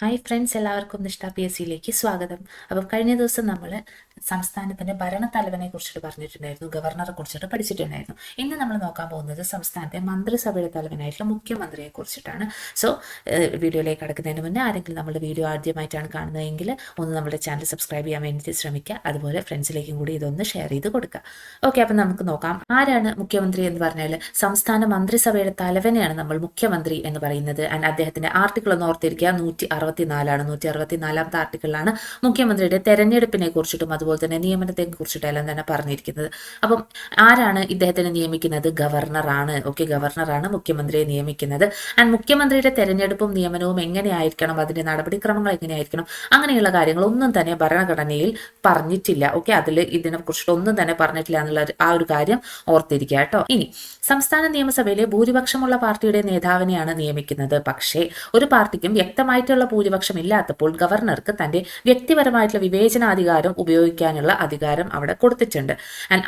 Hi friends എല്ലാവർക്കും നിഷ്ഠ P S സിയിലേക്ക് സ്വാഗതം. അപ്പം കഴിഞ്ഞ ദിവസം നമ്മൾ സംസ്ഥാനത്തിന്റെ ഭരണത്തലവനെ കുറിച്ചിട്ട് പറഞ്ഞിട്ടുണ്ടായിരുന്നു ഗവർണറെ കുറിച്ചിട്ട് പഠിച്ചിട്ടുണ്ടായിരുന്നു. ഇന്ന് നമ്മൾ നോക്കാൻ പോകുന്നത് സംസ്ഥാനത്തെ മന്ത്രിസഭയുടെ തലവനായിട്ടുള്ള മുഖ്യമന്ത്രിയെ കുറിച്ചിട്ടാണ്. സോ വീഡിയോയിലേക്ക് കടക്കുന്നതിന് മുന്നേ ആരെങ്കിലും നമ്മുടെ വീഡിയോ ആദ്യമായിട്ടാണ് കാണുന്നതെങ്കിൽ ഒന്ന് നമ്മുടെ ചാനൽ സബ്സ്ക്രൈബ് ചെയ്യാൻ വേണ്ടി ശ്രമിക്കുക. അതുപോലെ ഫ്രണ്ട്സിലേക്കും കൂടി ഇതൊന്ന് ഷെയർ ചെയ്ത് കൊടുക്കുക. ഓക്കെ അപ്പം നമുക്ക് നോക്കാം. ആരാണ് മുഖ്യമന്ത്രി എന്ന് പറഞ്ഞാൽ സംസ്ഥാന മന്ത്രിസഭയുടെ തലവനെയാണ് നമ്മൾ മുഖ്യമന്ത്രി എന്ന് പറയുന്നത്. ആൻഡ് അദ്ദേഹത്തിന്റെ ആർട്ടിക്കിൾ ഒന്ന് ഓർത്തിരിക്കുക നൂറ്റി അറുപത്തിനാലാണ് നൂറ്റി അറുപത്തിനാലാമത്തെ ആർട്ടിക്കിളിലാണ് മുഖ്യമന്ത്രിയുടെ തെരഞ്ഞെടുപ്പിനെ കുറിച്ചിട്ടും അതുപോലെ തന്നെ നിയമനത്തെ കുറിച്ചിട്ടെല്ലാം തന്നെ പറഞ്ഞിരിക്കുന്നത്. അപ്പം ആരാണ് ഇദ്ദേഹത്തിനെ നിയമിക്കുന്നത്? ഗവർണറാണ്. ഓക്കെ ഗവർണറാണ് മുഖ്യമന്ത്രിയെ നിയമിക്കുന്നത്. ആൻഡ് മുഖ്യമന്ത്രിയുടെ തെരഞ്ഞെടുപ്പും നിയമനവും എങ്ങനെയായിരിക്കണം? അതിന്റെ നടപടിക്രമങ്ങൾ എങ്ങനെയായിരിക്കണം? അങ്ങനെയുള്ള കാര്യങ്ങൾ ഒന്നും തന്നെ ഭരണഘടനയിൽ പറഞ്ഞിട്ടില്ല. ഓക്കെ അതിൽ ഇതിനെ കുറിച്ചിട്ടൊന്നും തന്നെ പറഞ്ഞിട്ടില്ല എന്നുള്ള ആ ഒരു കാര്യം ഓർത്തിരിക്കുക കേട്ടോ. ഇനി സംസ്ഥാന നിയമസഭയിലെ ഭൂരിപക്ഷമുള്ള പാർട്ടിയുടെ നേതാവിനെയാണ് നിയമിക്കുന്നത്. പക്ഷേ ഒരു പാർട്ടിക്കും വ്യക്തമായിട്ടുള്ള ഭൂരിപക്ഷം ഇല്ലാത്തപ്പോൾ ഗവർണർക്ക് തന്റെ വ്യക്തിപരമായിട്ടുള്ള വിവേചനാധികാരം ഉപയോഗിക്കാനുള്ള അധികാരം അവിടെ കൊടുത്തിട്ടുണ്ട്.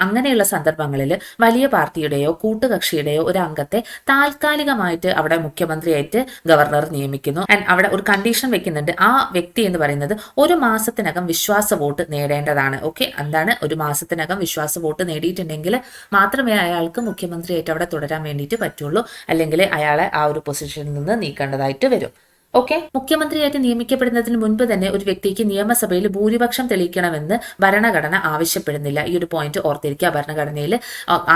അങ്ങനെയുള്ള സന്ദർഭങ്ങളിൽ വലിയ പാർട്ടിയുടെയോ കൂട്ടുകക്ഷിയുടെയോ ഒരു അംഗത്തെ താൽക്കാലികമായിട്ട് അവിടെ മുഖ്യമന്ത്രിയായിട്ട് ഗവർണർ നിയമിക്കുന്നു. ആൻഡ് അവിടെ ഒരു കണ്ടീഷൻ വെക്കുന്നുണ്ട്. ആ വ്യക്തി എന്ന് പറയുന്നത് ഒരു മാസത്തിനകം വിശ്വാസ വോട്ട് നേടേണ്ടതാണ്. ഓക്കെ? എന്താണ് ഒരു മാസത്തിനകം വിശ്വാസ വോട്ട് നേടിയിട്ടുണ്ടെങ്കിൽ മാത്രമേ അയാൾക്ക് മുഖ്യമന്ത്രിയായിട്ട് അവിടെ തുടരാൻ വേണ്ടിയിട്ട് പറ്റുള്ളൂ. അല്ലെങ്കിൽ അയാളെ ആ ഒരു പൊസിഷനിൽ നിന്ന് നീക്കേണ്ടതായിട്ട് വരും. ഓക്കെ? മുഖ്യമന്ത്രിയായിട്ട് നിയമിക്കപ്പെടുന്നതിന് മുൻപ് തന്നെ ഒരു വ്യക്തിക്ക് നിയമസഭയിൽ ഭൂരിപക്ഷം തെളിയിക്കണമെന്ന് ഭരണഘടന ആവശ്യപ്പെടുന്നില്ല. ഈ ഒരു പോയിന്റ് ഓർത്തിരിക്കുക. ഭരണഘടനയിൽ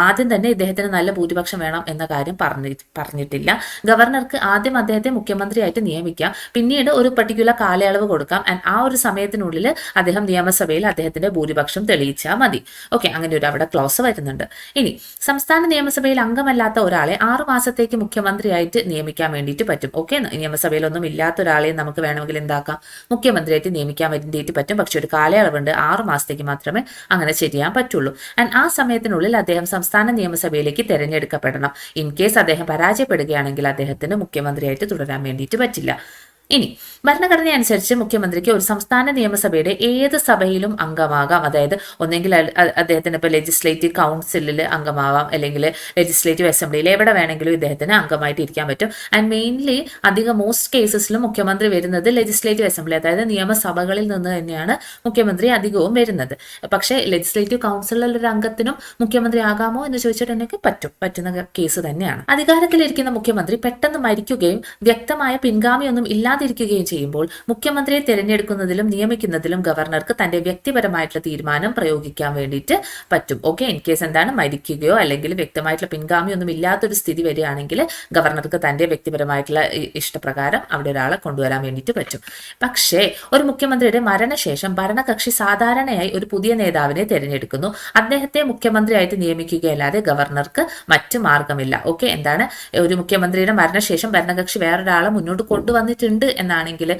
ആദ്യം തന്നെ ഇദ്ദേഹത്തിന് നല്ല ഭൂരിപക്ഷം വേണം എന്ന കാര്യം പറഞ്ഞി പറഞ്ഞിട്ടില്ല. ഗവർണർക്ക് ആദ്യം അദ്ദേഹത്തെ മുഖ്യമന്ത്രിയായിട്ട് നിയമിക്കാം. പിന്നീട് ഒരു പർട്ടിക്കുലർ കാലയളവ് കൊടുക്കാം. ആൻഡ് ആ ഒരു സമയത്തിനുള്ളിൽ അദ്ദേഹം നിയമസഭയിൽ അദ്ദേഹത്തിന്റെ ഭൂരിപക്ഷം തെളിയിച്ചാൽ മതി. ഓക്കെ? അങ്ങനെ ഒരു അവിടെ ക്ലോസ് വരുന്നുണ്ട്. ഇനി സംസ്ഥാന നിയമസഭയിൽ അംഗമല്ലാത്ത ഒരാളെ ആറു മാസത്തേക്ക് മുഖ്യമന്ത്രിയായിട്ട് നിയമിക്കാൻ വേണ്ടിയിട്ട് പറ്റും. ഓക്കെ? നിയമസഭയിലൊന്നും ഇല്ലാത്ത ഒരാളെ നമുക്ക് വേണമെങ്കിൽ എന്താക്കാം? മുഖ്യമന്ത്രിയായിട്ട് നിയമിക്കാൻ വേണ്ടിയിട്ട് പറ്റും. പക്ഷെ ഒരു കാലയളവുണ്ട്. ആറു മാസത്തേക്ക് മാത്രമേ അങ്ങനെ ചെയ്യാൻ പറ്റുള്ളൂ. ആൻഡ് ആ സമയത്തിനുള്ളിൽ അദ്ദേഹം സംസ്ഥാന നിയമസഭയിലേക്ക് തെരഞ്ഞെടുക്കപ്പെടണം. ഇൻ കേസ് അദ്ദേഹം പരാജയപ്പെടുകയാണെങ്കിൽ അദ്ദേഹത്തിന് മുഖ്യമന്ത്രിയായിട്ട് തുടരാൻ വേണ്ടിയിട്ട് പറ്റില്ല. ഇനി ഭരണഘടന അനുസരിച്ച് മുഖ്യമന്ത്രിക്ക് ഒരു സംസ്ഥാന നിയമസഭയുടെ ഏത് സഭയിലും അംഗമാകാം. അതായത് ഒന്നെങ്കിൽ അദ്ദേഹത്തിന് ഇപ്പോൾ ലെജിസ്ലേറ്റീവ് കൗൺസിലിൽ അംഗമാവാം. അല്ലെങ്കിൽ ലെജിസ്ലേറ്റീവ് അസംബ്ലിയിൽ എവിടെ വേണമെങ്കിലും ഇദ്ദേഹത്തിന് അംഗമായിട്ട് ഇരിക്കാൻ പറ്റും. ആൻഡ് മെയിൻലി അധികം മോസ്റ്റ് കേസസിലും മുഖ്യമന്ത്രി വരുന്നത് ലെജിസ്ലേറ്റീവ് അസംബ്ലി അതായത് നിയമസഭകളിൽ നിന്ന് തന്നെയാണ് മുഖ്യമന്ത്രി അധികവും വരുന്നത്. പക്ഷേ ലെജിസ്ലേറ്റീവ് കൗൺസിലിൽ ഒരു അംഗത്തിനും മുഖ്യമന്ത്രി ആകാമോ എന്ന് ചോദിച്ചിട്ടുണ്ടെങ്കിൽ പറ്റും. പറ്റുന്ന കേസ് തന്നെയാണ്. അധികാരത്തിലിരിക്കുന്ന മുഖ്യമന്ത്രി പെട്ടെന്ന് മരിക്കുകയും വ്യക്തമായ പിൻഗാമിയൊന്നും ഇല്ലാതിരിക്കുകയും ചെയ്യുമ്പോൾ മുഖ്യമന്ത്രിയെ തിരഞ്ഞെടുക്കുന്നതിലും നിയമിക്കുന്നതിലും ഗവർണർക്ക് തന്റെ വ്യക്തിപരമായിട്ടുള്ള തീരുമാനം പ്രയോഗിക്കാൻ വേണ്ടിയിട്ട് പറ്റും. ഓക്കെ ഇൻ കേസ് എന്താണ് മരിക്കുകയോ അല്ലെങ്കിൽ വ്യക്തമായിട്ടുള്ള പിൻഗാമിയൊന്നും ഇല്ലാത്തൊരു സ്ഥിതി വരികയാണെങ്കിൽ ഗവർണർക്ക് തന്റെ വ്യക്തിപരമായിട്ടുള്ള ഇഷ്ടപ്രകാരം അവിടെ ഒരാളെ കൊണ്ടുവരാൻ വേണ്ടിയിട്ട് പറ്റും. പക്ഷേ ഒരു മുഖ്യമന്ത്രിയുടെ മരണശേഷം ഭരണകക്ഷി സാധാരണയായി ഒരു പുതിയ നേതാവിനെ തിരഞ്ഞെടുക്കുന്നു. അദ്ദേഹത്തെ മുഖ്യമന്ത്രിയായിട്ട് നിയമിക്കുകയല്ലാതെ ഗവർണർക്ക് മറ്റു മാർഗമില്ല. ഓക്കെ എന്താണ്? ഒരു മുഖ്യമന്ത്രിയുടെ മരണശേഷം ഭരണകക്ഷി വേറൊരാളെ മുന്നോട്ട് കൊണ്ടുവന്നിട്ടുണ്ട് എന്നാണെങ്കിൽ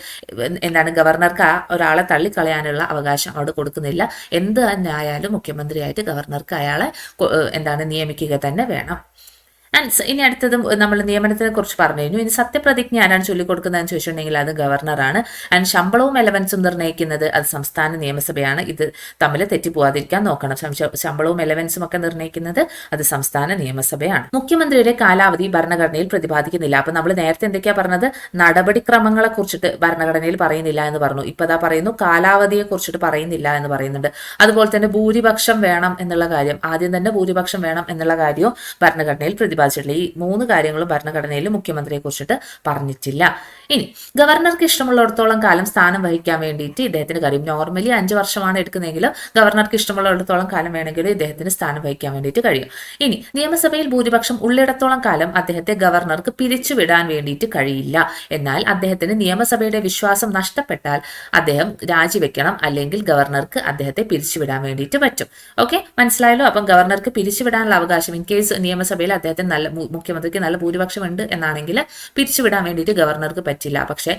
എന്താണ് ഗവർണർക്ക് ആ ഒരാളെ തള്ളിക്കളയാനുള്ള അവകാശം അവിടെ കൊടുക്കുന്നില്ല. എന്ത് തന്നെ ആയാലും മുഖ്യമന്ത്രിയായിട്ട് ഗവർണർക്ക് അയാളെ എന്താണ് നിയമിക്കുക തന്നെ വേണം. ആൻഡ് ഇനി അടുത്തത് നമ്മൾ നിയമനത്തിനെ കുറിച്ച് പറഞ്ഞു കഴിഞ്ഞു. ഇനി സത്യപ്രതിജ്ഞ ആരാണ് ചൊല്ലിക്കൊടുക്കുന്നതെന്ന് ചോദിച്ചിട്ടുണ്ടെങ്കിൽ അത് ഗവർണറാണ്. ആൻഡ് ശമ്പളവും എലവൻസും നിർണയിക്കുന്നത് അത് സംസ്ഥാന നിയമസഭയാണ്. ഇത് തമ്മിൽ തെറ്റിപ്പോവാതിരിക്കാൻ നോക്കണം. ശമ്പളവും എലവൻസും ഒക്കെ നിർണയിക്കുന്നത് അത് സംസ്ഥാന നിയമസഭയാണ്. മുഖ്യമന്ത്രിയുടെ കാലാവധി ഭരണഘടനയിൽ പ്രതിപാദിക്കുന്നില്ല. അപ്പൊ നമ്മൾ നേരത്തെ എന്തൊക്കെയാ പറഞ്ഞത്? നടപടിക്രമങ്ങളെ കുറിച്ചിട്ട് ഭരണഘടനയിൽ പറയുന്നില്ല എന്ന് പറഞ്ഞു. ഇപ്പൊ അതാ പറയുന്നു കാലാവധിയെ കുറിച്ചിട്ട് പറയുന്നില്ല എന്ന് പറയുന്നുണ്ട്. അതുപോലെ തന്നെ ഭൂരിപക്ഷം വേണം എന്നുള്ള കാര്യം ആദ്യം തന്നെ ഭൂരിപക്ഷം വേണം എന്നുള്ള കാര്യവും ഭരണഘടനയിൽ പ്രതിപാദിച്ചിട്ടില്ല ഈ മൂന്ന് കാര്യങ്ങളും ഭരണഘടനയിൽ മുഖ്യമന്ത്രിയെ കുറിച്ചിട്ട് പറഞ്ഞിട്ടില്ല. ഇനി ഗവർണർക്ക് ഇഷ്ടമുള്ളിടത്തോളം കാലം സ്ഥാനം വഹിക്കാൻ വേണ്ടിയിട്ട് ഇദ്ദേഹത്തിന് കഴിയും നോർമലി അഞ്ച് വർഷമാണ് എടുക്കുന്നതെങ്കിലും ഗവർണർക്ക് ഇഷ്ടമുള്ളിടത്തോളം കാലം വേണമെങ്കിലും ഇദ്ദേഹത്തിന് സ്ഥാനം വഹിക്കാൻ വേണ്ടിയിട്ട് കഴിയും. ഇനി നിയമസഭയിൽ ഭൂരിപക്ഷം ഉള്ളിടത്തോളം കാലം അദ്ദേഹത്തെ ഗവർണർക്ക് പിരിച്ചുവിടാൻ വേണ്ടിയിട്ട് കഴിയില്ല. എന്നാൽ അദ്ദേഹത്തിന് നിയമസഭയുടെ വിശ്വാസം നഷ്ടപ്പെട്ടാൽ അദ്ദേഹം രാജിവെക്കണം അല്ലെങ്കിൽ ഗവർണർക്ക് അദ്ദേഹത്തെ പിരിച്ചുവിടാൻ വേണ്ടിയിട്ട് പറ്റും. ഓക്കെ? മനസ്സിലായല്ലോ? അപ്പം ഗവർണർക്ക് പിരിച്ചുവിടാനുള്ള അവകാശം ഇൻ കേസ് നിയമസഭയിൽ അദ്ദേഹത്തിന് നല്ല മുഖ്യമന്ത്രിക്ക് നല്ല ഭൂരിപക്ഷം ഉണ്ട് എന്നാണെങ്കിൽ പിരിച്ചുവിടാൻ വേണ്ടിയിട്ട് ഗവർണർക്ക് പറ്റില്ല. പക്ഷേ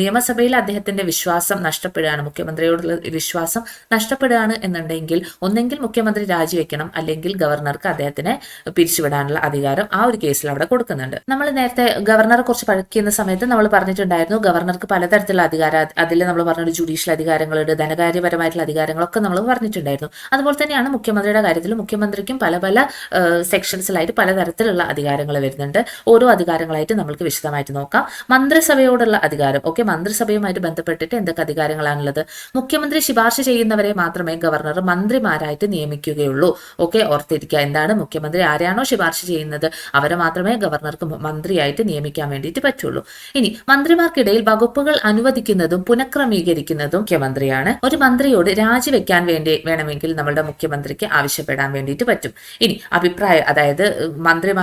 നിയമസഭയിൽ അദ്ദേഹത്തിന്റെ വിശ്വാസം നഷ്ടപ്പെടുകയാണ്. മുഖ്യമന്ത്രിയോടുള്ള വിശ്വാസം നഷ്ടപ്പെടുകയാണ് എന്നുണ്ടെങ്കിൽ ഒന്നെങ്കിൽ മുഖ്യമന്ത്രി രാജിവെക്കണം. അല്ലെങ്കിൽ ഗവർണർക്ക് അദ്ദേഹത്തിനെ പിരിച്ചുവിടാനുള്ള അധികാരം ആ ഒരു കേസിൽ അവിടെ കൊടുക്കുന്നുണ്ട്. നമ്മൾ നേരത്തെ ഗവർണറെ കുറിച്ച് പഠിക്കുന്ന സമയത്ത് നമ്മൾ പറഞ്ഞിട്ടുണ്ടായിരുന്നു ഗവർണർക്ക് പലതരത്തിലുള്ള അധികാര അതിൽ നമ്മൾ പറഞ്ഞൊരു ജുഡീഷ്യൽ അധികാരങ്ങളുണ്ട് ധനകാര്യപരമായിട്ടുള്ള അധികാരങ്ങളൊക്കെ നമ്മൾ പറഞ്ഞിട്ടുണ്ടായിരുന്നു. അതുപോലെ തന്നെയാണ് മുഖ്യമന്ത്രിയുടെ കാര്യത്തിൽ മുഖ്യമന്ത്രിക്കും പല പല സെക്ഷൻസിലായിട്ട് പലതരത്തിലുള്ള തരത്തിലുള്ള അധികാരങ്ങൾ വരുന്നുണ്ട്. ഓരോ അധികാരങ്ങളായിട്ട് നമ്മൾക്ക് വിശദമായിട്ട് നോക്കാം. മന്ത്രിസഭയോടുള്ള അധികാരം. ഓക്കെ മന്ത്രിസഭയുമായിട്ട് ബന്ധപ്പെട്ടിട്ട് എന്തൊക്കെ അധികാരങ്ങളാണുള്ളത്? മുഖ്യമന്ത്രി ശുപാർശ ചെയ്യുന്നവരെ മാത്രമേ ഗവർണർ മന്ത്രിമാരായിട്ട് നിയമിക്കുകയുള്ളൂ. ഓക്കെ ഓർത്തിരിക്കുക. എന്താണ് മുഖ്യമന്ത്രി ആരാണോ ശുപാർശ ചെയ്യുന്നത്? അവരെ മാത്രമേ ഗവർണർക്ക് മന്ത്രിയായിട്ട് നിയമിക്കാൻ വേണ്ടിയിട്ട് പറ്റുള്ളൂ. ഇനി മന്ത്രിമാർക്കിടയിൽ വകുപ്പുകൾ അനുവദിക്കുന്നതും പുനഃക്രമീകരിക്കുന്നതും മുഖ്യമന്ത്രിയാണ്. ഒരു മന്ത്രിയോട് രാജിവെക്കാൻ വേണ്ടി വേണമെങ്കിൽ നമ്മളുടെ മുഖ്യമന്ത്രിക്ക് ആവശ്യപ്പെടാൻ വേണ്ടിയിട്ട് പറ്റും. ഇനി അഭിപ്രായം അതായത്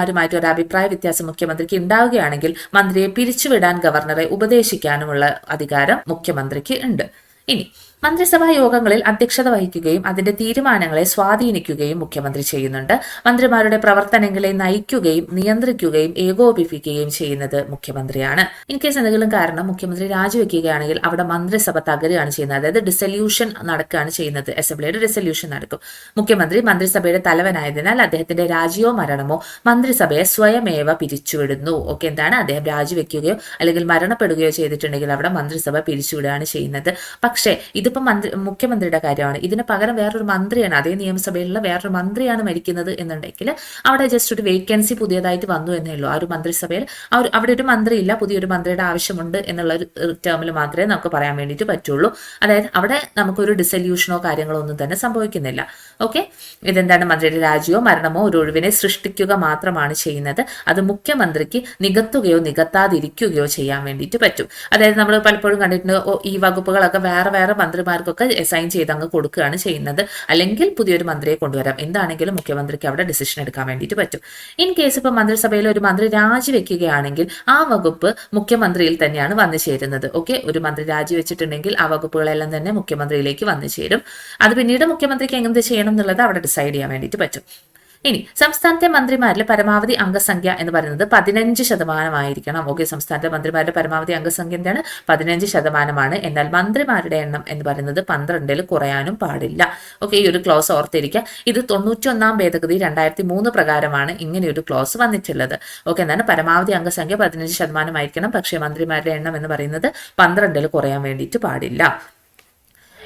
മന്ത്രിമാരുമായിട്ട് ഒരു അഭിപ്രായ വ്യത്യാസം മുഖ്യമന്ത്രിക്ക് ഉണ്ടാവുകയാണെങ്കിൽ മന്ത്രിയെ പിരിച്ചുവിടാൻ ഗവർണറെ ഉപദേശിക്കാനുമുള്ള അധികാരം മുഖ്യമന്ത്രിക്ക് ഉണ്ട്. ഇനി മന്ത്രിസഭാ യോഗങ്ങളിൽ അധ്യക്ഷത വഹിക്കുകയും അതിന്റെ തീരുമാനങ്ങളെ സ്വാധീനിക്കുകയും മുഖ്യമന്ത്രി ചെയ്യുന്നുണ്ട്. മന്ത്രിമാരുടെ പ്രവർത്തനങ്ങളെ നയിക്കുകയും നിയന്ത്രിക്കുകയും ഏകോപിപ്പിക്കുകയും ചെയ്യുന്നത് മുഖ്യമന്ത്രിയാണ്. ഇൻ കേസ് എന്തെങ്കിലും കാരണം മുഖ്യമന്ത്രി രാജിവെക്കുകയാണെങ്കിൽ അവിടെ മന്ത്രിസഭ തകരുകയാണ് ചെയ്യുന്നത്. അതായത് ഡിസല്യൂഷൻ നടക്കുകയാണ് ചെയ്യുന്നത്. അസംബ്ലിയുടെ ഡിസല്യൂഷൻ നടക്കും. മുഖ്യമന്ത്രി മന്ത്രിസഭയുടെ തലവനായതിനാൽ അദ്ദേഹത്തിന്റെ രാജിയോ മരണമോ മന്ത്രിസഭയെ സ്വയമേവ പിരിച്ചുവിടുന്നു. ഓക്കെ എന്താണ്? അദ്ദേഹം രാജിവെക്കുകയോ അല്ലെങ്കിൽ മരണപ്പെടുകയോ ചെയ്തിട്ടുണ്ടെങ്കിൽ അവിടെ മന്ത്രിസഭ പിരിച്ചുവിടുകയാണ് ചെയ്യുന്നത്. പക്ഷേ ഇത് ഇതിപ്പോ മന്ത്രി മുഖ്യമന്ത്രിയുടെ കാര്യമാണ്. ഇതിന് പകരം വേറൊരു മന്ത്രിയാണ് അതേ നിയമസഭയിലുള്ള വേറൊരു മന്ത്രിയാണ് മരിക്കുന്നത് എന്നുണ്ടെങ്കിൽ അവിടെ ജസ്റ്റ് ഒരു വേക്കൻസി പുതിയതായിട്ട് വന്നു എന്നേ ഉള്ളൂ. ആ ഒരു മന്ത്രിസഭയിൽ ആ ഒരു അവിടെ ഒരു മന്ത്രി ഇല്ല പുതിയൊരു മന്ത്രിയുടെ ആവശ്യമുണ്ട് എന്നുള്ള ഒരു ടേമിൽ മാത്രമേ നമുക്ക് പറയാൻ വേണ്ടിയിട്ട് പറ്റുള്ളൂ. അതായത് അവിടെ നമുക്കൊരു ഡിസൊല്യൂഷനോ കാര്യങ്ങളോ ഒന്നും തന്നെ സംഭവിക്കുന്നില്ല. ഓക്കെ ഇതെന്താണ് മന്ത്രിയുടെ രാജിയോ മരണമോ ഒരു ഒഴിവിനെ സൃഷ്ടിക്കുക മാത്രമാണ് ചെയ്യുന്നത്. അത് മുഖ്യമന്ത്രിക്ക് നികത്തുകയോ നികത്താതിരിക്കുകയോ ചെയ്യാൻ വേണ്ടിയിട്ട് പറ്റും. അതായത് നമ്മൾ പലപ്പോഴും കണ്ടിട്ടുണ്ട് ഈ വകുപ്പുകളൊക്കെ വേറെ വേറെ മന്ത്രി മന്ത്രിമാർക്കൊക്കെ അസൈൻ ചെയ്ത് അങ്ങ് കൊടുക്കുകയാണ് ചെയ്യുന്നത്. അല്ലെങ്കിൽ പുതിയൊരു മന്ത്രിയെ കൊണ്ടുവരാം. എന്താണെങ്കിലും മുഖ്യമന്ത്രിക്ക് അവിടെ ഡിസിഷൻ എടുക്കാൻ വേണ്ടിയിട്ട് പറ്റും. ഇൻ കേസ് ഇപ്പോൾ മന്ത്രിസഭയിൽ ഒരു മന്ത്രി രാജിവെക്കുകയാണെങ്കിൽ ആ വകുപ്പ് മുഖ്യമന്ത്രിയിൽ തന്നെയാണ് വന്നു ചേരുന്നത്. ഓക്കെ ഒരു മന്ത്രി രാജിവെച്ചിട്ടുണ്ടെങ്കിൽ ആ വകുപ്പുകളെല്ലാം തന്നെ മുഖ്യമന്ത്രിയിലേക്ക് വന്നു ചേരും. അത് പിന്നീട് മുഖ്യമന്ത്രിക്ക് എങ്ങനെ ചെയ്യണം എന്നുള്ളത് അവിടെ ഡിസൈഡ് ചെയ്യാൻ വേണ്ടിയിട്ട് പറ്റും. ഇനി സംസ്ഥാനത്തെ മന്ത്രിമാരിലെ പരമാവധി അംഗസംഖ്യ എന്ന് പറയുന്നത് പതിനഞ്ച് ശതമാനമായിരിക്കണം. ഓക്കെ സംസ്ഥാനത്തെ മന്ത്രിമാരുടെ പരമാവധി അംഗസംഖ്യ എന്താണ്? പതിനഞ്ച് ശതമാനമാണ്. എന്നാൽ മന്ത്രിമാരുടെ എണ്ണം എന്ന് പറയുന്നത് പന്ത്രണ്ടിൽ കുറയാനും പാടില്ല. ഓക്കെ ഈ ഒരു ക്ലോസ് ഓർത്തിരിക്കുക. ഇത് തൊണ്ണൂറ്റി ഒന്നാം ഭേദഗതി രണ്ടായിരത്തി മൂന്ന് പ്രകാരമാണ് ഇങ്ങനെ ഒരു ക്ലോസ് വന്നിട്ടുള്ളത്. ഓക്കെ എന്താണ്? പരമാവധി അംഗസംഖ്യ പതിനഞ്ച് ശതമാനമായിരിക്കണം. പക്ഷേ മന്ത്രിമാരുടെ എണ്ണം എന്ന് പറയുന്നത് പന്ത്രണ്ടിൽ കുറയാൻ വേണ്ടിയിട്ട് പാടില്ല.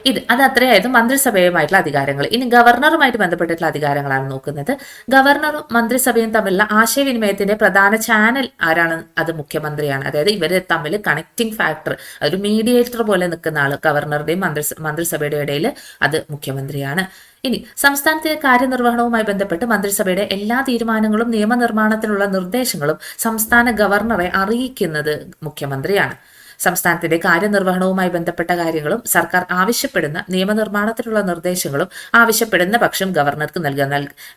ഇത് അത് അത്രയായിരുന്നു മന്ത്രിസഭയുമായിട്ടുള്ള അധികാരങ്ങൾ. ഇനി ഗവർണറുമായിട്ട് ബന്ധപ്പെട്ടിട്ടുള്ള അധികാരങ്ങളാണ് നോക്കുന്നത്. ഗവർണറും മന്ത്രിസഭയും തമ്മിലുള്ള ആശയവിനിമയത്തിന്റെ പ്രധാന ചാനൽ ആരാണ്? അത് മുഖ്യമന്ത്രിയാണ്. അതായത് ഇവരെ തമ്മിൽ കണക്റ്റിംഗ് ഫാക്ടർ ഒരു മീഡിയേറ്റർ പോലെ നിൽക്കുന്ന ആൾ ഗവർണറുടെയും മന്ത്രി മന്ത്രിസഭയുടെ ഇടയിൽ അത് മുഖ്യമന്ത്രിയാണ്. ഇനി സംസ്ഥാനത്തിന്റെ കാര്യനിർവഹണവുമായി ബന്ധപ്പെട്ട് മന്ത്രിസഭയുടെ എല്ലാ തീരുമാനങ്ങളും നിയമനിർമ്മാണത്തിനുള്ള നിർദ്ദേശങ്ങളും സംസ്ഥാന ഗവർണറെ അറിയിക്കുന്നത് മുഖ്യമന്ത്രിയാണ്. സംസ്ഥാനത്തിന്റെ കാര്യനിർവഹണവുമായി ബന്ധപ്പെട്ട കാര്യങ്ങളും സർക്കാർ ആവശ്യപ്പെടുന്ന നിയമനിർമ്മാണത്തിനുള്ള നിർദ്ദേശങ്ങളും ആവശ്യപ്പെടുന്ന പക്ഷം ഗവർണർക്ക് നൽകുക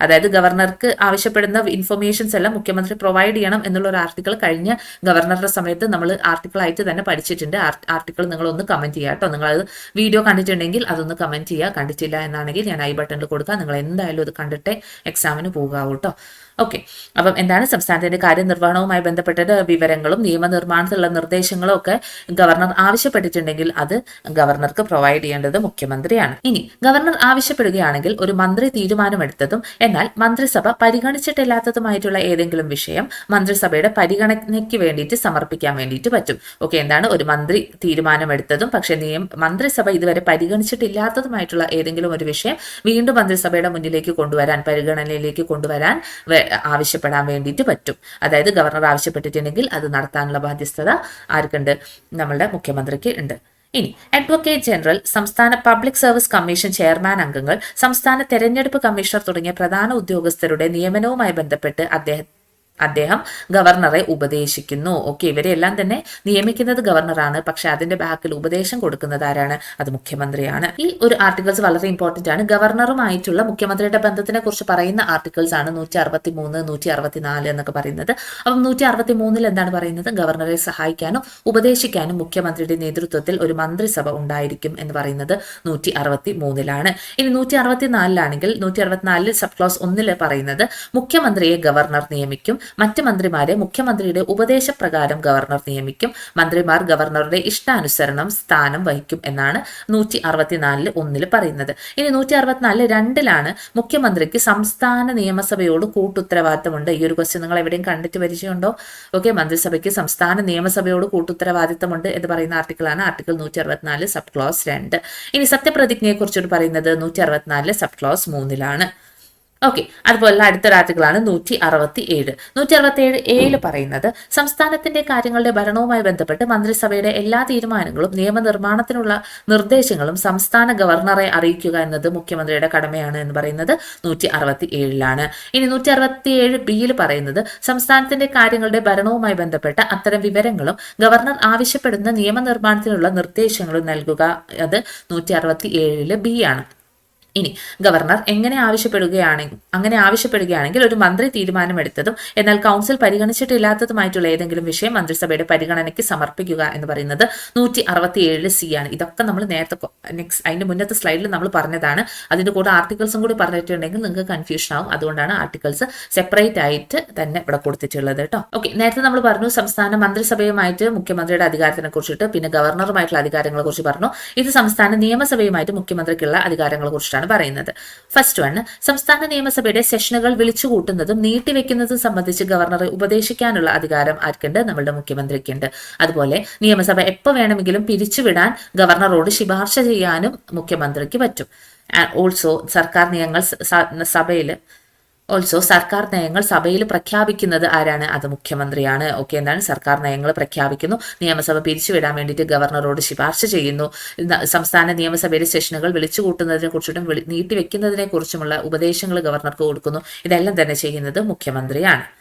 അതായത് ഗവർണർക്ക് ആവശ്യപ്പെടുന്ന ഇൻഫർമേഷൻസ് എല്ലാം മുഖ്യമന്ത്രി പ്രൊവൈഡ് ചെയ്യണം എന്നുള്ള ഒരു ആർട്ടിക്കിൾ കഴിഞ്ഞ ഗവർണറുടെ സമയത്ത് നമ്മൾ ആർട്ടിക്കിൾ ആയിട്ട് തന്നെ പഠിച്ചിട്ടുണ്ട്. ആർട്ടിക്കിൾ നിങ്ങൾ ഒന്ന് കമന്റ് ചെയ്യുക കേട്ടോ. നിങ്ങൾ അത് വീഡിയോ കണ്ടിട്ടുണ്ടെങ്കിൽ അതൊന്ന് കമന്റ് ചെയ്യുക. കണ്ടിട്ടില്ല എന്നാണെങ്കിൽ ഞാൻ ഐ ബട്ടണിൽ കൊടുക്കാം. നിങ്ങൾ എന്തായാലും അത് കണ്ടിട്ടേ എക്സാമിന് പോകാവൂ കേട്ടോ. ഓക്കെ അപ്പം എന്താണ് സംസ്ഥാനത്തിന്റെ കാര്യനിർവഹണവുമായി ബന്ധപ്പെട്ട വിവരങ്ങളും നിയമനിർമ്മാണത്തിലുള്ള നിർദ്ദേശങ്ങളും ഒക്കെ ഗവർണർ ആവശ്യപ്പെട്ടിട്ടുണ്ടെങ്കിൽ അത് ഗവർണർക്ക് പ്രൊവൈഡ് ചെയ്യേണ്ടത് മുഖ്യമന്ത്രിയാണ്. ഇനി ഗവർണർ ആവശ്യപ്പെടുകയാണെങ്കിൽ ഒരു മന്ത്രി തീരുമാനമെടുത്തതും എന്നാൽ മന്ത്രിസഭ പരിഗണിച്ചിട്ടില്ലാത്തതുമായിട്ടുള്ള ഏതെങ്കിലും വിഷയം മന്ത്രിസഭയുടെ പരിഗണനയ്ക്ക് വേണ്ടിയിട്ട് സമർപ്പിക്കാൻ വേണ്ടിയിട്ട് പറ്റും. ഓക്കെ എന്താണ്? ഒരു മന്ത്രി തീരുമാനമെടുത്തതും പക്ഷെ നിയം മന്ത്രിസഭ ഇതുവരെ പരിഗണിച്ചിട്ടില്ലാത്തതുമായിട്ടുള്ള ഏതെങ്കിലും ഒരു വിഷയം വീണ്ടും മന്ത്രിസഭയുടെ മുന്നിലേക്ക് കൊണ്ടുവരാൻ പരിഗണനയിലേക്ക് കൊണ്ടുവരാൻ ആവശ്യപ്പെടാൻ വേണ്ടിയിട്ട് പറ്റും. അതായത് ഗവർണർ ആവശ്യപ്പെട്ടിട്ടുണ്ടെങ്കിൽ അത് നടത്താനുള്ള ബാധ്യസ്ഥത ആർക്കുണ്ട്? നമ്മളുടെ മുഖ്യമന്ത്രിക്ക് ഉണ്ട്. ഇനി അഡ്വക്കേറ്റ് ജനറൽ സംസ്ഥാന പബ്ലിക് സർവീസ് കമ്മീഷൻ ചെയർമാൻ അംഗങ്ങൾ സംസ്ഥാന തെരഞ്ഞെടുപ്പ് കമ്മീഷണർ തുടങ്ങിയ പ്രധാന ഉദ്യോഗസ്ഥരുടെ നിയമനവുമായി ബന്ധപ്പെട്ട് അദ്ദേഹം അദ്ദേഹം ഗവർണറെ ഉപദേശിക്കുന്നു. ഓക്കെ ഇവരെല്ലാം തന്നെ നിയമിക്കുന്നത് ഗവർണറാണ്. പക്ഷെ അതിന്റെ ബാക്കിൽ ഉപദേശം കൊടുക്കുന്നത് ആരാണ്? അത് മുഖ്യമന്ത്രിയാണ്. ഈ ഒരു ആർട്ടിക്കിൾസ് വളരെ ഇമ്പോർട്ടന്റ് ആണ്. ഗവർണറുമായിട്ടുള്ള മുഖ്യമന്ത്രിയുടെ ബന്ധത്തിനെ കുറിച്ച് പറയുന്ന ആർട്ടിക്കിൾസ് ആണ് നൂറ്റി അറുപത്തി മൂന്ന് നൂറ്റി അറുപത്തി നാല് എന്നൊക്കെ പറയുന്നത്. അപ്പം നൂറ്റി അറുപത്തി മൂന്നിൽ എന്താണ് പറയുന്നത്? ഗവർണറെ സഹായിക്കാനും ഉപദേശിക്കാനും മുഖ്യമന്ത്രിയുടെ നേതൃത്വത്തിൽ ഒരു മന്ത്രിസഭ ഉണ്ടായിരിക്കും എന്ന് പറയുന്നത് നൂറ്റി അറുപത്തി മൂന്നിലാണ് ഇനി നൂറ്റി അറുപത്തി നാലിലാണെങ്കിൽ നൂറ്റി അറുപത്തിനാലിൽ സബ് ക്ലോസ് ഒന്നിൽ പറയുന്നത് മുഖ്യമന്ത്രിയെ ഗവർണർ നിയമിക്കും. മറ്റ് മന്ത്രിമാരെ മുഖ്യമന്ത്രിയുടെ ഉപദേശപ്രകാരം ഗവർണർ നിയമിക്കും. മന്ത്രിമാർ ഗവർണറുടെ ഇഷ്ടാനുസരണം സ്ഥാനം വഹിക്കും എന്നാണ് നൂറ്റി അറുപത്തിനാലിൽ ഒന്നിൽ പറയുന്നത്. ഇനി നൂറ്റി അറുപത്തിനാലിൽ രണ്ടിലാണ് മുഖ്യമന്ത്രിക്ക് സംസ്ഥാന നിയമസഭയോട് കൂട്ടുത്തരവാദിത്തമുണ്ട്. ഈ ഒരു ക്വസ്റ്റ്യൻ നിങ്ങൾ എവിടെയും കണ്ടിട്ട് പരിചയമുണ്ടോ? ഓക്കെ മന്ത്രിസഭയ്ക്ക് സംസ്ഥാന നിയമസഭയോട് കൂട്ടുത്തരവാദിത്തമുണ്ട് എന്ന് പറയുന്ന ആർട്ടിക്കിളാണ് ആർട്ടിക്കിൾ നൂറ്റി അറുപത്തിനാല് സബ് ക്ലോസ് രണ്ട്. ഇനി സത്യപ്രതിജ്ഞയെ കുറിച്ചോട് പറയുന്നത് നൂറ്റി അറുപത്തിനാലിൽ സബ് ക്ലോസ് മൂന്നിലാണ്. ഓക്കെ അതുപോലെ അടുത്ത ആർട്ടിക്കിളാണ് നൂറ്റി അറുപത്തി ഏഴ് നൂറ്റി അറുപത്തി ഏഴ് ഏഴ് പറയുന്നത് സംസ്ഥാനത്തിന്റെ കാര്യങ്ങളുടെ ഭരണവുമായി ബന്ധപ്പെട്ട് മന്ത്രിസഭയുടെ എല്ലാ തീരുമാനങ്ങളും നിയമനിർമ്മാണത്തിനുള്ള നിർദ്ദേശങ്ങളും സംസ്ഥാന ഗവർണറെ അറിയിക്കുക എന്നത് മുഖ്യമന്ത്രിയുടെ കടമയാണ് എന്ന് പറയുന്നത് നൂറ്റി അറുപത്തി ഏഴിലാണ് ഇനി നൂറ്റി അറുപത്തി ഏഴ് ബിയിൽ പറയുന്നത് സംസ്ഥാനത്തിന്റെ കാര്യങ്ങളുടെ ഭരണവുമായി ബന്ധപ്പെട്ട അത്തരം വിവരങ്ങളും ഗവർണർ ആവശ്യപ്പെടുന്ന നിയമനിർമ്മാണത്തിനുള്ള നിർദ്ദേശങ്ങളും നൽകുക അത് നൂറ്റി അറുപത്തി ഏഴിൽ ബി ആണ് ഇനി ഗവർണർ എങ്ങനെ ആവശ്യപ്പെടുകയാണെങ്കിൽ അങ്ങനെ ആവശ്യപ്പെടുകയാണെങ്കിൽ ഒരു മന്ത്രി തീരുമാനമെടുത്തതും എന്നാൽ കൗൺസിൽ പരിഗണിച്ചിട്ടില്ലാത്തതുമായിട്ടുള്ള ഏതെങ്കിലും വിഷയം മന്ത്രിസഭയുടെ പരിഗണനയ്ക്ക് സമർപ്പിക്കുക എന്ന് പറയുന്നത് നൂറ്റി അറുപത്തിയേഴ് സി ആണ്. ഇതൊക്കെ നമ്മൾ നേരത്തെ നെക്സ്റ്റ് അതിന്റെ മുന്നത്തെ സ്ലൈഡിൽ നമ്മൾ പറഞ്ഞതാണ്. അതിന്റെ കൂടെ ആർട്ടിക്കിൾസും കൂടി പറഞ്ഞിട്ടുണ്ടെങ്കിൽ നിങ്ങൾക്ക് കൺഫ്യൂഷൻ ആവും. അതുകൊണ്ടാണ് ആർട്ടിക്കിൾസ് സെപ്പറേറ്റ് ആയിട്ട് തന്നെ ഇവിടെ കൊടുത്തിട്ടുള്ളത് കേട്ടോ. ഓക്കെ നേരത്തെ നമ്മൾ പറഞ്ഞു സംസ്ഥാന മന്ത്രിസഭയുമായിട്ട് മുഖ്യമന്ത്രിയുടെ അധികാരത്തിനെ കുറിച്ചിട്ട് പിന്നെ ഗവർണറുമായിട്ടുള്ള അധികാരങ്ങളെ കുറിച്ച് പറഞ്ഞു. ഇത് സംസ്ഥാന നിയമസഭയുമായിട്ട് മുഖ്യമന്ത്രിക്കുള്ള അധികാരങ്ങളെ കുറിച്ചിട്ടാണ് പറയുന്നത്. ഫസ്റ്റ് വൺ സംസ്ഥാന നിയമസഭയുടെ സെഷനുകൾ വിളിച്ചു വിളിച്ചുകൂട്ടുന്നതും നീട്ടിവെക്കുന്നതും സംബന്ധിച്ച് ഗവർണറെ ഉപദേശിക്കാനുള്ള അധികാരം ആർക്കുണ്ട്? നമ്മളുടെ മുഖ്യമന്ത്രിക്കുണ്ട്. അതുപോലെ നിയമസഭ എപ്പോൾ വേണമെങ്കിലും പിരിച്ചുവിടാൻ ഗവർണറോട് ശുപാർശ ചെയ്യാനും മുഖ്യമന്ത്രിക്ക് പറ്റും. ഓൾസോ സർക്കാർ നിയമങ്ങൾ സഭയിൽ ഓൾസോ സർക്കാർ നയങ്ങൾ സഭയിൽ പ്രഖ്യാപിക്കുന്നത് ആരാണ്? അത് മുഖ്യമന്ത്രിയാണ്. ഓക്കെ എന്താണ്? സർക്കാർ നയങ്ങൾ പ്രഖ്യാപിക്കുന്നു. നിയമസഭ പിരിച്ചുവിടാൻ വേണ്ടിയിട്ട് ഗവർണറോട് ശുപാർശ ചെയ്യുന്നു. സംസ്ഥാന നിയമസഭയിലെ സെഷനുകൾ വിളിച്ചു കൂട്ടുന്നതിനെ കുറിച്ചിട്ടും നീട്ടിവെക്കുന്നതിനെ കുറിച്ചുമുള്ള ഉപദേശങ്ങൾ ഗവർണർക്ക് കൊടുക്കുന്നു. ഇതെല്ലാം തന്നെ ചെയ്യുന്നത് മുഖ്യമന്ത്രിയാണ്.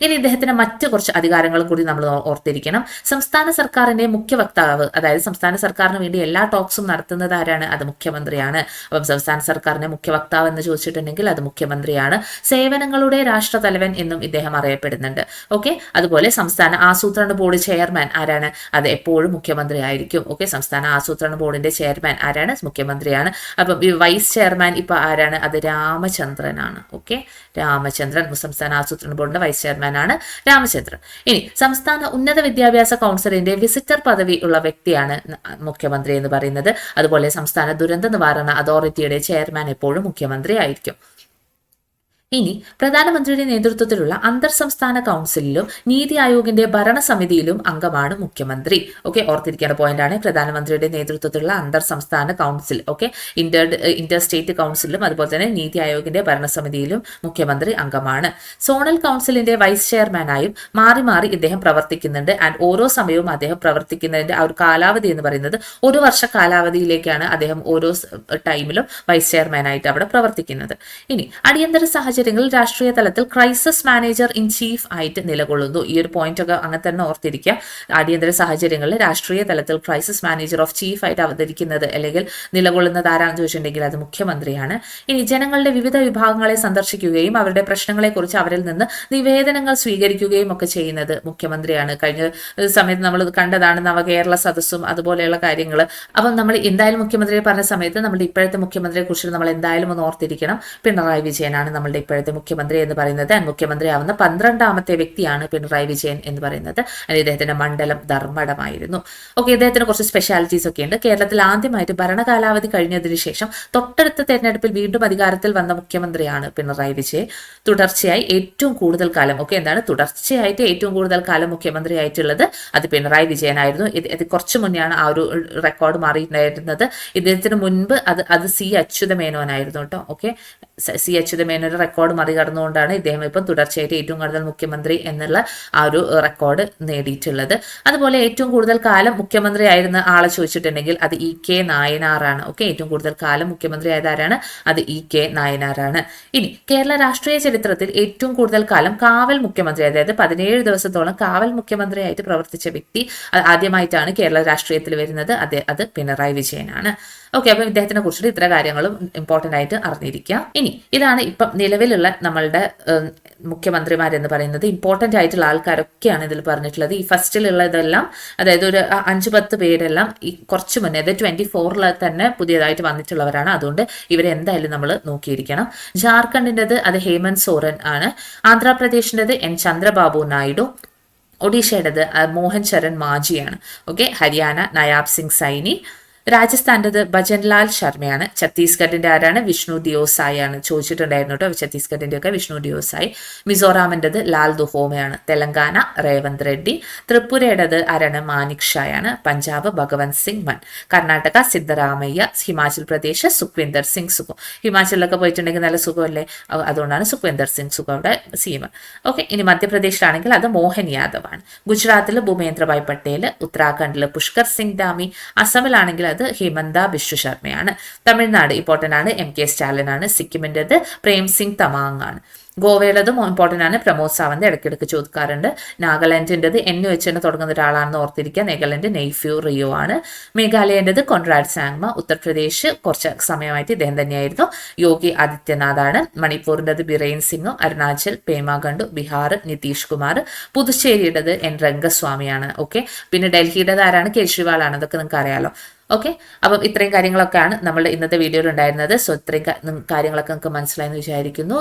ഇനി ഇദ്ദേഹത്തിന് മറ്റു കുറച്ച് അധികാരങ്ങളും കൂടി നമ്മൾ ഓർത്തിരിക്കണം. സംസ്ഥാന സർക്കാരിന്റെ മുഖ്യ വക്താവ് അതായത് സംസ്ഥാന സർക്കാരിന് വേണ്ടി എല്ലാ ടോക്സും നടത്തുന്നത് ആരാണ്? അത് മുഖ്യമന്ത്രിയാണ്. അപ്പം സംസ്ഥാന സർക്കാരിന്റെ മുഖ്യ വക്താവ് എന്ന് ചോദിച്ചിട്ടുണ്ടെങ്കിൽ അത് മുഖ്യമന്ത്രിയാണ്. സേവനങ്ങളുടെ രാഷ്ട്ര തലവൻ എന്നും ഇദ്ദേഹം അറിയപ്പെടുന്നുണ്ട്. ഓക്കെ? അതുപോലെ സംസ്ഥാന ആസൂത്രണ ബോർഡ് ചെയർമാൻ ആരാണ്? അത് എപ്പോഴും മുഖ്യമന്ത്രി ആയിരിക്കും. ഓക്കെ? സംസ്ഥാന ആസൂത്രണ ബോർഡിന്റെ ചെയർമാൻ ആരാണ്? മുഖ്യമന്ത്രിയാണ്. അപ്പം വൈസ് ചെയർമാൻ ഇപ്പൊ ആരാണ്? അത് രാമചന്ദ്രനാണ്. ഓക്കെ? രാമചന്ദ്രൻ സംസ്ഥാന ആസൂത്രണ ബോർഡിന്റെ വൈസ് ചെയർമാൻ ചെയർമാനാണ് രാമചന്ദ്രൻ. ഇനി സംസ്ഥാന ഉന്നത വിദ്യാഭ്യാസ കൗൺസിലിന്റെ വിസിറ്റർ പദവി ഉള്ള വ്യക്തിയാണ് മുഖ്യമന്ത്രി എന്ന് പറയുന്നത്. അതുപോലെ സംസ്ഥാന ദുരന്ത നിവാരണ അതോറിറ്റിയുടെ ചെയർമാൻ എപ്പോഴും മുഖ്യമന്ത്രി ആയിരിക്കും ഇനി പ്രധാനമന്ത്രിയുടെ നേതൃത്വത്തിലുള്ള അന്തർ സംസ്ഥാന കൗൺസിലിലും നീതി ആയോഗിന്റെ ഭരണസമിതിയിലും അംഗമാണ് മുഖ്യമന്ത്രി. ഓക്കെ ഓർത്തിരിക്കേണ്ട പോയിന്റാണ് പ്രധാനമന്ത്രിയുടെ നേതൃത്വത്തിലുള്ള അന്തർ സംസ്ഥാന council okay? Inter inter state കൗൺസിലും അതുപോലെ തന്നെ നീതി ആയോഗിന്റെ ഭരണസമിതിയിലും മുഖ്യമന്ത്രി അംഗമാണ്. സോണൽ കൗൺസിലിന്റെ വൈസ് ചെയർമാനായും മാറി മാറി ഇദ്ദേഹം പ്രവർത്തിക്കുന്നുണ്ട്. ആൻഡ് ഓരോ സമയവും അദ്ദേഹം പ്രവർത്തിക്കുന്നതിന്റെ ആ ഒരു കാലാവധി എന്ന് പറയുന്നത് ഒരു വർഷ കാലാവധിയിലേക്കാണ് അദ്ദേഹം ഓരോ ടൈമിലും വൈസ് ചെയർമാനായിട്ട് അവിടെ പ്രവർത്തിക്കുന്നത്. ഇനി അടിയന്തര സാഹചര്യം സാഹചര്യങ്ങളിൽ രാഷ്ട്രീയ തലത്തിൽ ക്രൈസിസ് മാനേജർ ഇൻ ചീഫ് ആയിട്ട് നിലകൊള്ളുന്നു. ഈ ഒരു പോയിന്റ് ഒക്കെ അങ്ങനെ തന്നെ ഓർത്തിരിക്കുക. അടിയന്തര സാഹചര്യങ്ങളിൽ രാഷ്ട്രീയ തലത്തിൽ ക്രൈസിസ് മാനേജർ ഓഫ് ചീഫ് ആയിട്ട് അവതരിക്കുന്നത് അല്ലെങ്കിൽ നിലകൊള്ളുന്നത് ആരാണെന്ന് ചോദിച്ചിട്ടുണ്ടെങ്കിൽ അത് മുഖ്യമന്ത്രിയാണ്. ഇനി ജനങ്ങളുടെ വിവിധ വിഭാഗങ്ങളെ സന്ദർശിക്കുകയും അവരുടെ പ്രശ്നങ്ങളെക്കുറിച്ച് അവരിൽ നിന്ന് നിവേദനങ്ങൾ സ്വീകരിക്കുകയും ഒക്കെ ചെയ്യുന്നത് മുഖ്യമന്ത്രിയാണ്. കഴിഞ്ഞ സമയത്ത് നമ്മൾ കണ്ടതാണ് നവകേരള സദസ്സും അതുപോലെയുള്ള കാര്യങ്ങൾ. അപ്പം നമ്മൾ എന്തായാലും മുഖ്യമന്ത്രിയെ പറഞ്ഞ സമയത്ത് നമ്മുടെ ഇപ്പോഴത്തെ മുഖ്യമന്ത്രിയെ കുറിച്ച് നമ്മൾ എന്തായാലും ഒന്ന് ഓർത്തിരിക്കണം. പിണറായി വിജയനാണ് നമ്മളുടെ ഇപ്പോഴത്തെ മുഖ്യമന്ത്രി എന്ന് പറയുന്നത് മുഖ്യമന്ത്രിയാവുന്ന പന്ത്രണ്ടാമത്തെ വ്യക്തിയാണ് പിണറായി വിജയൻ എന്ന് പറയുന്നത്. ഇദ്ദേഹത്തിന്റെ മണ്ഡലം ധർമ്മടമായിരുന്നു. ഓക്കെ ഇദ്ദേഹത്തിന് കുറച്ച് സ്പെഷ്യാലിറ്റീസ് ഒക്കെ ഉണ്ട്. കേരളത്തിൽ ആദ്യമായിട്ട് ഭരണകാലാവധി കഴിഞ്ഞതിന് ശേഷം തൊട്ടടുത്ത തെരഞ്ഞെടുപ്പിൽ വീണ്ടും അധികാരത്തിൽ വന്ന മുഖ്യമന്ത്രിയാണ് പിണറായി വിജയൻ. തുടർച്ചയായി ഏറ്റവും കൂടുതൽ കാലം ഓക്കെ എന്താണ്? തുടർച്ചയായിട്ട് ഏറ്റവും കൂടുതൽ കാലം മുഖ്യമന്ത്രി ആയിട്ടുള്ളത് അത് പിണറായി വിജയനായിരുന്നു. ഇത് കുറച്ച് മുന്നെയാണ് ആ ഒരു റെക്കോർഡ് മാറിയിട്ടുണ്ടായിരുന്നത്. ഇദ്ദേഹത്തിന് മുൻപ് അത് അത് സി അച്യുതമേനോനായിരുന്നു കേട്ടോ. ഓക്കെ സി അച്യുതമേനോന്റെ റെക്കോർഡ് മറികടന്നുകൊണ്ടാണ് ഇദ്ദേഹം ഇപ്പം തുടർച്ചയായിട്ട് ഏറ്റവും കൂടുതൽ മുഖ്യമന്ത്രി എന്നുള്ള ആ ഒരു റെക്കോർഡ് നേടിയിട്ടുള്ളത്. അതുപോലെ ഏറ്റവും കൂടുതൽ കാലം മുഖ്യമന്ത്രി ആയിരുന്ന ആളെ ചോദിച്ചിട്ടുണ്ടെങ്കിൽ അത് ഇ കെ നായനാറാണ്. ഓക്കെ ഏറ്റവും കൂടുതൽ കാലം മുഖ്യമന്ത്രി ആയതാരാണ് അത് ഇ കെ നായനാറാണ്. ഇനി കേരള രാഷ്ട്രീയ ചരിത്രത്തിൽ ഏറ്റവും കൂടുതൽ കാലം കാവൽ മുഖ്യമന്ത്രി അതായത് പതിനേഴ് ദിവസത്തോളം കാവൽ മുഖ്യമന്ത്രിയായിട്ട് പ്രവർത്തിച്ച വ്യക്തി ആദ്യമായിട്ടാണ് കേരള രാഷ്ട്രീയത്തിൽ വരുന്നത്. അത് അത് പിണറായി വിജയനാണ്. ഓക്കെ അപ്പം ഇദ്ദേഹത്തിനെ കുറിച്ചിട്ട് ഇത്ര കാര്യങ്ങളും ഇമ്പോർട്ടന്റ് ആയിട്ട് അറിഞ്ഞിരിക്കുക ഇനി ഇതാണ് ഇപ്പം നിലവിലുള്ള നമ്മളുടെ മുഖ്യമന്ത്രിമാരെന്ന് പറയുന്നത് ഇമ്പോർട്ടന്റ് ആയിട്ടുള്ള ആൾക്കാരൊക്കെയാണ് ഇതിൽ പറഞ്ഞിട്ടുള്ളത്. ഈ ഫസ്റ്റിലുള്ള ഇതെല്ലാം അതായത് ഒരു അഞ്ചു പത്ത് പേരെല്ലാം ഈ കുറച്ച് മുന്നേ അതായത് ട്വന്റി ഫോറിൽ തന്നെ പുതിയതായിട്ട് വന്നിട്ടുള്ളവരാണ്. അതുകൊണ്ട് ഇവരെ എന്തായാലും നമ്മൾ നോക്കിയിരിക്കണം. ജാർഖണ്ഡിന്റെത് അത് ഹേമന്ത് സോറൻ ആണ്. ആന്ധ്രാപ്രദേശിന്റെത് എൻ ചന്ദ്രബാബു നായിഡു. ഒഡീഷയുടേത് മോഹൻ ചരൺ മാജിയാണ്. ഓക്കെ ഹരിയാന നയാബ് സിംഗ് സൈനി. രാജസ്ഥാന്റെത് ഭജൻലാൽ ശർമ്മയാണ്. ഛത്തീസ്ഗഡിന്റെ ആരാണ്? വിഷ്ണു ദിയോസായി ആണ് ചോദിച്ചിട്ടുണ്ടായിരുന്നു കേട്ടോ. ഛത്തീസ്ഗഡിന്റെ ഒക്കെ വിഷ്ണു ദിയോസായി. മിസോറാമിന്റെത് ലാൽ ദുഹോമയാണ്. തെലങ്കാന രേവന്ത് റെഡ്ഡി. ത്രിപുരയുടേത് ആരാണ്? മാനിക് ഷായാണ് പഞ്ചാബ് ഭഗവന്ത് സിംഗ് മൻ. കർണാടക സിദ്ധരാമയ്യ. ഹിമാചൽ പ്രദേശ് സുഖ്വിന്ദർ സിംഗ് സുഖം. ഹിമാചലിലൊക്കെ പോയിട്ടുണ്ടെങ്കിൽ നല്ല സുഖമല്ലേ? അതുകൊണ്ടാണ് സുഖ്വിന്ദർ സിംഗ് സുഖം അവിടെ സീമ ഓക്കെ ഇനി മധ്യപ്രദേശിലാണെങ്കിൽ അത് മോഹൻ യാദവ് ആണ്. ഗുജറാത്തിൽ ഭൂമേന്ദ്രഭായ് പട്ടേൽ ഉത്തരാഖണ്ഡിൽ പുഷ്കർ സിംഗ് ധാമി അസമിലാണെങ്കിൽ അത് ഹിമന്ത ബിശ്വ ശർമ്മയാണ്. തമിഴ്നാട് ഇമ്പോർട്ടന്റ് ആണ്. എം കെ സ്റ്റാലിൻ ആണ്. സിക്കിമിന്റെത് പ്രേം സിംഗ് തമാങ് ആണ്. ഗോവയുടേതും ഇമ്പോർട്ടന്റ് ആണ്. പ്രമോദ് സാവന്ത് ഇടയ്ക്കിടയ്ക്ക് ചോദിക്കാറുണ്ട്. നാഗാലാൻഡിന്റെത് എൻ വെച്ച് തന്നെ തുടങ്ങുന്ന ഒരാളാണെന്ന് ഓർത്തിരിക്കുക. നാഗാലാൻഡ് നെയ്ഫ്യൂ റിയോ ആണ്. മേഘാലയന്റെത് കൊൺറാഡ് സാങ്മ. ഉത്തർപ്രദേശ് കുറച്ച് സമയമായിട്ട് ഇദ്ദേഹം തന്നെയായിരുന്നു. യോഗി ആദിത്യനാഥ് ആണ്. മണിപ്പൂരിന്റെത് ബിറൈൻ സിംഗ് അരുണാചൽ പേമാഖണ്ഡു ബീഹാർ നിതീഷ് കുമാർ. പുതുച്ചേരിയുടേത് എൻ രംഗസ്വാമിയാണ്. ഓക്കെ പിന്നെ ഡൽഹിയുടേത് ആരാണ്? കേജ്രിവാളാണ്. അതൊക്കെ നിങ്ങൾക്ക് അറിയാലോ ഓക്കെ അപ്പം ഇത്രയും കാര്യങ്ങളൊക്കെയാണ് നമ്മുടെ ഇന്നത്തെ വീഡിയോയിൽ ഉണ്ടായിരുന്നത്. സോ ഇത്രയും കാര്യങ്ങളൊക്കെ നിങ്ങൾക്ക് മനസ്സിലായെന്ന് വിചാരിക്കുന്നു.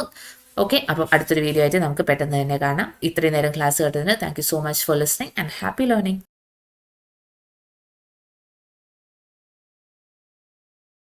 ഓക്കെ അപ്പം അടുത്തൊരു വീഡിയോ ആയിട്ട് നമുക്ക് പെട്ടെന്ന് തന്നെ കാണാം. ഇത്രയും നേരം ക്ലാസ് കേട്ടതിന് thank so much for listening and happy learning